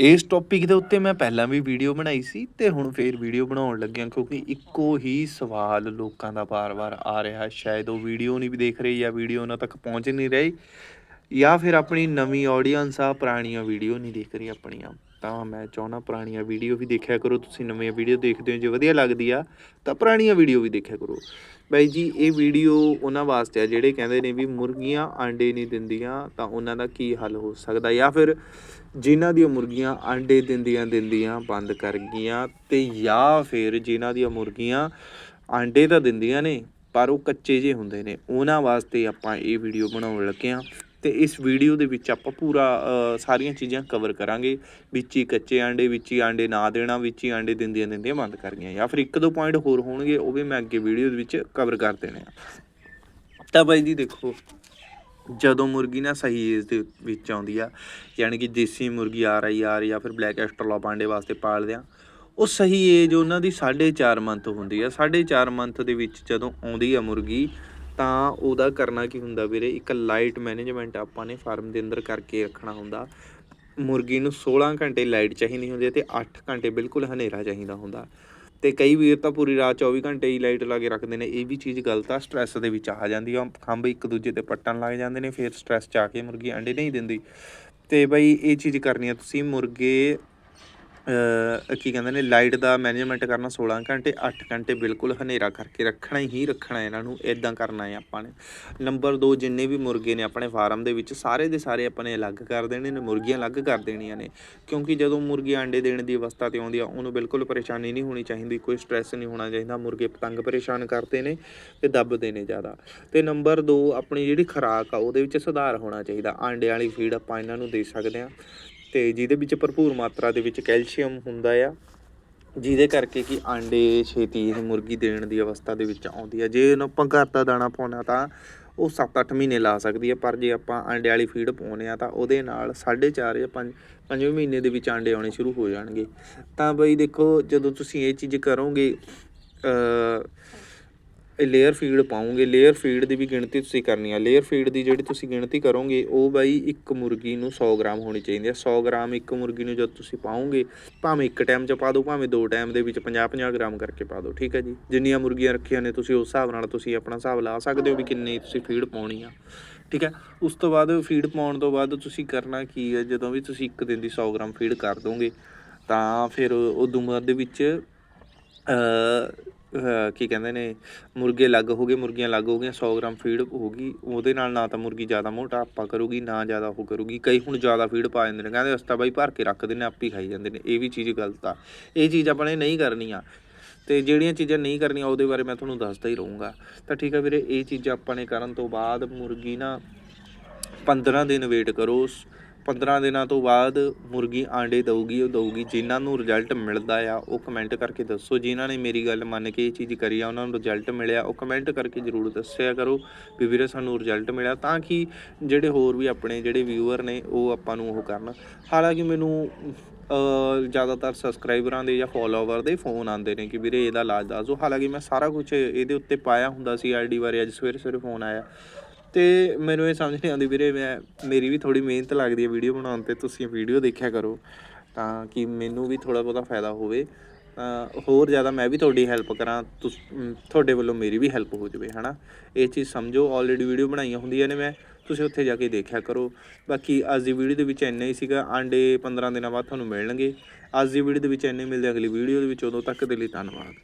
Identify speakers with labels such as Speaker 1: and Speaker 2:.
Speaker 1: ਇਸ ਟੌਪਿਕ ਦੇ ਉੱਤੇ ਮੈਂ ਪਹਿਲਾਂ ਵੀ ਵੀਡੀਓ ਬਣਾਈ ਸੀ ਤੇ ਹੁਣ ਫੇਰ ਵੀਡੀਓ ਬਣਾਉਣ ਲੱਗਿਆ ਕਿਉਂਕਿ ਇੱਕੋ ਹੀ ਸਵਾਲ ਲੋਕਾਂ ਦਾ ਬਾਰ-ਬਾਰ ਆ ਰਿਹਾ। ਸ਼ਾਇਦ ਉਹ ਵੀਡੀਓ ਨਹੀਂ ਵੀ ਦੇਖ ਰਹੇ ਜਾਂ ਵੀਡੀਓ ਉਹਨਾਂ ਤੱਕ ਪਹੁੰਚ ਨਹੀਂ ਰਹੀ ਜਾਂ ਫਿਰ ਆਪਣੀ ਨਵੀਂ ਆਡੀਅנס ਆ, ਪੁਰਾਣੀਆਂ ਵੀਡੀਓ ਨਹੀਂ ਦੇਖ ਰਹੀ ਆਪਣੀਆਂ। ਤਾਂ ਮੈਂ ਚਾਹੁੰਦਾ ਪੁਰਾਣੀਆਂ ਵੀਡੀਓ ਵੀ ਦੇਖਿਆ ਕਰੋ, ਤੁਸੀਂ ਨਵੀਆਂ ਵੀਡੀਓ ਦੇਖਦੇ ਹੋ ਜੇ ਵਧੀਆ ਲੱਗਦੀ ਆ, ਤਾਂ ਪੁਰਾਣੀਆਂ ਵੀਡੀਓ ਵੀ ਦੇਖਿਆ ਕਰੋ। ਬਾਈ ਜੀ, ਇਹ ਵੀਡੀਓ ਉਹਨਾਂ ਵਾਸਤੇ ਆ ਜਿਹੜੇ ਕਹਿੰਦੇ ਨੇ ਵੀ ਮੁਰਗੀਆਂ ਆਂਡੇ ਨਹੀਂ ਦਿੰਦੀਆਂ, ਤਾਂ ਉਹਨਾਂ ਦਾ ਕੀ ਹੱਲ ਹੋ ਸਕਦਾ ਜਾਂ ਫਿਰ ਜਿਨ੍ਹਾਂ ਦੀਆਂ ਮੁਰਗੀਆਂ ਆਂਡੇ ਦਿੰਦੀਆਂ ਦਿੰਦੀਆਂ ਬੰਦ ਕਰ ਗਈਆਂ ਤੇ ਜਾਂ ਫਿਰ ਜਿਨ੍ਹਾਂ ਦੀਆਂ ਮੁਰਗੀਆਂ ਆਂਡੇ ਤਾਂ ਦਿੰਦੀਆਂ ਨੇ, ਪਰ ਉਹ ਕੱਚੇ ਜੇ ਹੁੰਦੇ ਨੇ। ਉਹਨਾਂ ਵਾਸਤੇ ਆਪਾਂ ਇਹ ਵੀਡੀਓ ਬਣਾਉਣ ਲੱਗੇ ਹਾਂ ਤੇ ਇਸ ਵੀਡੀਓ ਦੇ ਵਿੱਚ ਆਪਾਂ ਪੂਰਾ ਸਾਰੀਆਂ ਚੀਜ਼ਾਂ ਕਵਰ ਕਰਾਂਗੇ। ਵਿੱਚ ਹੀ ਕੱਚੇ ਆਂਡੇ, ਵਿੱਚ ਹੀ ਆਂਡੇ ਨਾ ਦੇਣਾ, ਵਿੱਚ ਹੀ ਆਂਡੇ ਦਿੰਦੀਆਂ ਦਿੰਦੀਆਂ ਬੰਦ ਕਰ ਗਈਆਂ। ਜਾਂ ਫਿਰ ਇੱਕ ਦੋ ਪੁਆਇੰਟ ਹੋਰ ਹੋਣਗੇ, ਉਹ ਵੀ ਮੈਂ ਅੱਗੇ ਵੀਡੀਓ ਦੇ ਵਿੱਚ ਕਵਰ ਕਰ ਦੇਣੇ ਆ। ਤਾਂ ਬਾਈ ਜੀ ਦੇਖੋ ਜਦੋਂ ਮੁਰਗੀ ਨਾ ਸਹੀ ਏਜ ਦੇ ਵਿੱਚ ਆਉਂਦੀ ਆ, ਯਾਨੀ ਕਿ ਦੇਸੀ ਮੁਰਗੀ ਆਰ ਆਈ ਆਰ ਜਾਂ ਫਿਰ ਬਲੈਕ ਐਸਟਰਲੌਪ ਆਂਡੇ ਵਾਸਤੇ ਪਾਲਦੇ ਆ, ਉਹ ਸਹੀ ਏਜ ਉਹਨਾਂ ਦੀ 4.5 ਮੰਥ ਹੁੰਦੀ ਆ। 4.5 ਮੰਥ ਦੇ ਵਿੱਚ ਜਦੋਂ ਆਉਂਦੀ ਆ ਮੁਰਗੀ, ਤਾਂ ਉਹਦਾ ਕਰਨਾ ਕੀ ਹੁੰਦਾ ਵੀਰੇ? ਇੱਕ ਲਾਈਟ ਮੈਨੇਜਮੈਂਟ ਆਪਾਂ ਨੇ ਫਾਰਮ ਦੇ ਅੰਦਰ ਕਰਕੇ ਰੱਖਣਾ ਹੁੰਦਾ। ਮੁਰਗੀ ਨੂੰ 16 ਘੰਟੇ ਲਾਈਟ ਚਾਹੀਦੀ ਹੁੰਦੀ ਹੈ ਤੇ 8 ਘੰਟੇ ਬਿਲਕੁਲ ਹਨੇਰਾ ਚਾਹੀਦਾ ਹੁੰਦਾ। ਤੇ ਕਈ ਵੀਰ ਤਾਂ ਪੂਰੀ ਰਾਤ 24 ਘੰਟੇ ਹੀ ਲਾਈਟ ਲਾ ਕੇ ਰੱਖਦੇ ਨੇ, ਇਹ ਵੀ ਚੀਜ਼ ਗਲਤ ਆ ਸਟ੍ਰੈਸ ਦੇ ਵਿੱਚ ਆ ਜਾਂਦੀ ਆ ਖੰਭ ਇੱਕ ਦੂਜੇ ਤੇ ਪੱਟਣ ਲੱਗ ਜਾਂਦੇ ਨੇ, ਫਿਰ ਸਟ੍ਰੈਸ ਚ ਆ ਕੇ ਮੁਰਗੀ ਅੰਡੇ ਨਹੀਂ ਦਿੰਦੀ। ਤੇ ਬਈ ਇਹ ਚੀਜ਼ ਕਰਨੀ ਆ ਤੁਸੀਂ, ਮੁਰਗੇ ਕੀ ਕਹਿੰਦੇ ਨੇ ਲਾਈਟ ਦਾ ਮੈਨੇਜਮੈਂਟ ਕਰਨਾ 16 ਘੰਟੇ 8 ਘੰਟੇ ਬਿਲਕੁਲ ਹਨੇਰਾ ਕਰਕੇ ਰੱਖਣਾ ਹੀ ਰੱਖਣਾ ਇਹਨਾਂ ਨੂੰ ਇਦਾਂ ਕਰਨਾ ਹੈ ਆਪਾਂ ਨੇ। ਨੰਬਰ 2 ਜਿੰਨੇ ਵੀ ਮੁਰਗੇ ਨੇ ਆਪਣੇ ਫਾਰਮ ਦੇ ਵਿੱਚ, ਸਾਰੇ ਦੇ ਸਾਰੇ ਆਪਾਂ ਨੇ ਅਲੱਗ ਕਰ ਦੇਣੇ ਨੇ, ਮੁਰਗੀਆਂ ਅਲੱਗ ਕਰ ਦੇਣੀਆਂ ਨੇ। ਕਿਉਂਕਿ ਜਦੋਂ ਮੁਰਗੀ ਆਂਡੇ ਦੇਣ ਦੀ ਅਵਸਥਾ ਤੇ ਆਉਂਦੀ ਆ, ਉਹਨੂੰ ਬਿਲਕੁਲ ਪਰੇਸ਼ਾਨੀ ਨਹੀਂ ਹੋਣੀ ਚਾਹੀਦੀ, ਕੋਈ ਸਟ੍ਰੈਸ ਨਹੀਂ ਹੋਣਾ ਚਾਹੀਦਾ, ਮੁਰਗੇ ਪਤੰਗ ਪਰੇਸ਼ਾਨ ਕਰਦੇ ਨੇ ਤੇ ਦੱਬਦੇ ਨੇ ਜ਼ਿਆਦਾ। ਤੇ ਨੰਬਰ 2 ਆਪਣੀ ਜਿਹੜੀ ਖੁਰਾਕ ਆ, ਉਹਦੇ ਵਿੱਚ ਸੁਧਾਰ ਹੋਣਾ ਚਾਹੀਦਾ। ਆਂਡੇ ਵਾਲੀ ਫੀਡ ਆਪਾਂ ਇਹਨਾਂ ਨੂੰ ਦੇ ਸਕਦੇ ਆ ਤੇ ਜਿਹਦੇ ਵਿੱਚ ਭਰਪੂਰ ਮਾਤਰਾ ਦੇ ਵਿੱਚ ਕੈਲਸ਼ੀਅਮ ਹੁੰਦਾ ਆ, ਜਿਹਦੇ ਕਰਕੇ ਕਿ ਆਂਡੇ, ਛੇਤੀ ਇਹ ਮੁਰਗੀ ਦੇਣ ਦੀ ਅਵਸਥਾ ਦੇ ਵਿੱਚ ਆਉਂਦੀ ਹੈ ਜੇ ਇਹਨੂੰ ਆਪਾਂ ਘਰ ਦਾ ਦਾਣਾ ਪਾਉਣਾ ਤਾਂ ਉਹ 7-8 ਮਹੀਨੇ ਲਾ ਸਕਦੀ ਹੈ ਪਰ ਜੇ ਆਪਾਂ ਆਂਡੇ ਵਾਲੀ ਫੀਡ ਪਾਉਨੇ ਆ ਤਾਂ ਉਹਦੇ ਨਾਲ 4.5 ਜਾਂ 5 ਪੰਜਵੇਂ ਮਹੀਨੇ ਦੇ ਵਿੱਚ ਆਂਡੇ ਆਉਣੇ ਸ਼ੁਰੂ ਹੋ ਜਾਣਗੇ। ਤਾਂ ਬਈ ਦੇਖੋ, ਜਦੋਂ ਤੁਸੀਂ ਇਹ ਚੀਜ਼ ਕਰੋਗੇ ਅ ਲੇਅਰ ਫੀਡ ਪਾਉਂਗੇ ਲੇਅਰ ਫੀਡ ਦੀ ਵੀ ਗਿਣਤੀ ਤੁਸੀਂ ਕਰਨੀ ਆ। ਲੇਅਰ ਫੀਡ ਦੀ ਜਿਹੜੀ ਤੁਸੀਂ ਗਿਣਤੀ ਕਰੋਗੇ, ਉਹ ਬਾਈ ਇੱਕ ਮੁਰਗੀ ਨੂੰ 100 ਗ੍ਰਾਮ ਹੋਣੀ ਚਾਹੀਦੀ ਹੈ 100 ਗ੍ਰਾਮ ਇੱਕ ਮੁਰਗੀ ਨੂੰ ਜਦ ਤੁਸੀਂ ਪਾਉਂਗੇ, ਭਾਵੇਂ ਇੱਕ ਟਾਈਮ 'ਚ ਪਾ ਦਿਓ ਭਾਵੇਂ ਦੋ ਟਾਈਮ ਦੇ ਵਿੱਚ 50-50 ਗ੍ਰਾਮ ਕਰਕੇ ਪਾ ਦਿਓ ਠੀਕ ਹੈ ਜੀ? ਜਿੰਨੀਆਂ ਮੁਰਗੀਆਂ ਰੱਖੀਆਂ ਨੇ ਤੁਸੀਂ, ਉਸ ਹਿਸਾਬ ਨਾਲ ਤੁਸੀਂ ਆਪਣਾ ਹਿਸਾਬ ਲਾ ਸਕਦੇ ਹੋ ਵੀ ਕਿੰਨੀ ਤੁਸੀਂ ਫੀਡ ਪਾਉਣੀ ਆ। ਠੀਕ ਹੈ ਉਸ ਤੋਂ ਬਾਅਦ ਫੀਡ ਪਾਉਣ ਤੋਂ ਬਾਅਦ ਤੁਸੀਂ ਕਰਨਾ ਕੀ ਹੈ ਜਦੋਂ ਵੀ ਤੁਸੀਂ ਇੱਕ ਦਿਨ ਦੀ 100 ਗ੍ਰਾਮ ਫੀਡ ਕਰ ਦੋਗੇ, ਤਾਂ ਫਿਰ ਉਹ ਬਾਅਦ ਦੇ ਵਿੱਚ ਕੀ ਕਹਿੰਦੇ ਨੇ, ਮੁਰਗੇ ਅਲੱਗ ਹੋ ਗਏ, ਮੁਰਗੀਆਂ ਅਲੱਗ ਹੋ ਗਈਆਂ 100 ਗ੍ਰਾਮ ਫੀਡ ਹੋ ਗਈ, ਉਹਦੇ ਨਾਲ ਨਾ ਤਾਂ ਮੁਰਗੀ ਜ਼ਿਆਦਾ ਮੋਟਾਪਾ ਕਰੂਗੀ, ਨਾ ਜ਼ਿਆਦਾ ਉਹ ਕਰੂਗੀ। ਕਈ ਹੁਣ ਜ਼ਿਆਦਾ ਫੀਡ ਪਾ ਜਾਂਦੇ ਨੇ, ਕਹਿੰਦੇ ਅਸਤਾ ਬਾਈ ਭਰ ਕੇ ਰੱਖਦੇ ਨੇ ਆਪ ਹੀ ਖਾਈ ਜਾਂਦੇ ਨੇ, ਇਹ ਵੀ ਚੀਜ਼ ਗਲਤ ਆ। ਇਹ ਚੀਜ਼ ਆਪਾਂ ਨੇ ਨਹੀਂ ਕਰਨੀ ਆ ਤੇ ਜਿਹੜੀਆਂ ਚੀਜ਼ਾਂ ਨਹੀਂ ਕਰਨੀਆਂ, ਉਹਦੇ ਬਾਰੇ ਮੈਂ ਤੁਹਾਨੂੰ ਦੱਸਦਾ ਹੀ ਰਹੂੰਗਾ। ਤਾਂ ਠੀਕ ਆ ਵੀਰੇ, ਇਹ ਚੀਜ਼ਾਂ ਆਪਾਂ ਨੇ ਕਰਨ ਤੋਂ ਬਾਅਦ ਮੁਰਗੀ ਨਾ 15 ਦਿਨ ਵੇਟ ਕਰੋ 15 ਦਿਨਾਂ ਤੋਂ ਬਾਅਦ ਮੁਰਗੀ ਆਂਡੇ ਦਊਗੀ, ਉਹ ਦਊਗੀ। ਜਿਨ੍ਹਾਂ ਨੂੰ ਰਿਜ਼ਲਟ ਮਿਲਦਾ ਆ, ਉਹ ਕਮੈਂਟ ਕਰਕੇ ਦੱਸੋ। ਜਿਨ੍ਹਾਂ ਨੇ ਮੇਰੀ ਗੱਲ ਮੰਨ ਕੇ ਇਹ ਚੀਜ਼ ਕਰੀ ਆ, ਉਹਨਾਂ ਨੂੰ ਰਿਜ਼ਲਟ ਮਿਲਿਆ, ਉਹ ਕਮੈਂਟ ਕਰਕੇ ਜ਼ਰੂਰ ਦੱਸਿਆ ਕਰੋ ਵੀ ਵੀਰੇ ਸਾਨੂੰ ਰਿਜ਼ਲਟ ਮਿਲਿਆ। ਤਾਂ ਕਿ ਜਿਹੜੇ ਹੋਰ ਵੀ ਆਪਣੇ ਜਿਹੜੇ ਵਿਊਅਰ ਨੇ, ਉਹ ਆਪਾਂ ਨੂੰ ਉਹ ਕਰਨ। ਹਾਲਾਂਕਿ ਮੈਨੂੰ ਜ਼ਿਆਦਾਤਰ ਸਬਸਕ੍ਰਾਈਬਰਾਂ ਦੇ ਜਾਂ ਫੋਲੋਵਰ ਦੇ ਫੋਨ ਆਉਂਦੇ ਨੇ ਕਿ ਵੀਰੇ ਇਹਦਾ ਇਲਾਜ ਦੱਸ ਦਿਓ। ਹਾਲਾਂਕਿ ਮੈਂ ਸਾਰਾ ਕੁਝ ਇਹਦੇ ਉੱਤੇ ਪਾਇਆ ਹੁੰਦਾ ਸੀ ਆਈਡੀ ਬਾਰੇ ਅੱਜ ਸਵੇਰੇ ਸਵੇਰੇ ਫੋਨ ਆਇਆ। ਤੇ ਮੈਨੂੰ ਇਹ ਸਮਝ ਨਹੀਂ ਆਉਂਦੀ ਵੀਰੇ, ਮੈਂ, ਮੇਰੀ ਵੀ ਥੋੜੀ ਮਿਹਨਤ ਲੱਗਦੀ ਹੈ ਵੀਡੀਓ ਬਣਾਉਣ ਤੇ, ਤੁਸੀਂ ਵੀਡੀਓ ਦੇਖਿਆ ਕਰੋ। ਤਾਂ ਕਿ ਮੈਨੂੰ ਵੀ ਥੋੜਾ ਬਹੁਤਾ ਫਾਇਦਾ ਹੋਵੇ। ਤਾਂ ਹੋਰ ਜ਼ਿਆਦਾ ਮੈਂ ਵੀ ਤੁਹਾਡੀ ਹੈਲਪ ਕਰਾਂ ਤੁਹਾਡੇ ਵੱਲੋਂ ਮੇਰੀ ਵੀ ਹੈਲਪ ਹੋ ਜਾਵੇ, ਹਨਾ? ਇਹ ਚੀਜ਼ ਸਮਝੋ ਆਲਰੇਡੀ ਵੀਡੀਓ ਬਣਾਈਆਂ ਹੁੰਦੀਆਂ ਨੇ ਮੈਂ, ਤੁਸੀਂ ਉੱਥੇ ਜਾ ਕੇ ਦੇਖਿਆ ਕਰੋ। ਬਾਕੀ ਅੱਜ ਦੀ ਵੀਡੀਓ ਦੇ ਵਿੱਚ ਇੰਨਾ ਹੀ ਸੀਗਾ, ਆਂਡੇ 15 ਦਿਨਾਂ ਬਾਅਦ ਤੁਹਾਨੂੰ ਮਿਲਣਗੇ। ਅੱਜ ਦੀ ਵੀਡੀਓ ਦੇ ਵਿੱਚ ਇੰਨੇ ਮਿਲਦੇ ਅਗਲੀ ਵੀਡੀਓ ਦੇ ਵਿੱਚ, ਉਦੋਂ ਤੱਕ ਦੇ ਲਈ ਧੰਨਵਾਦ।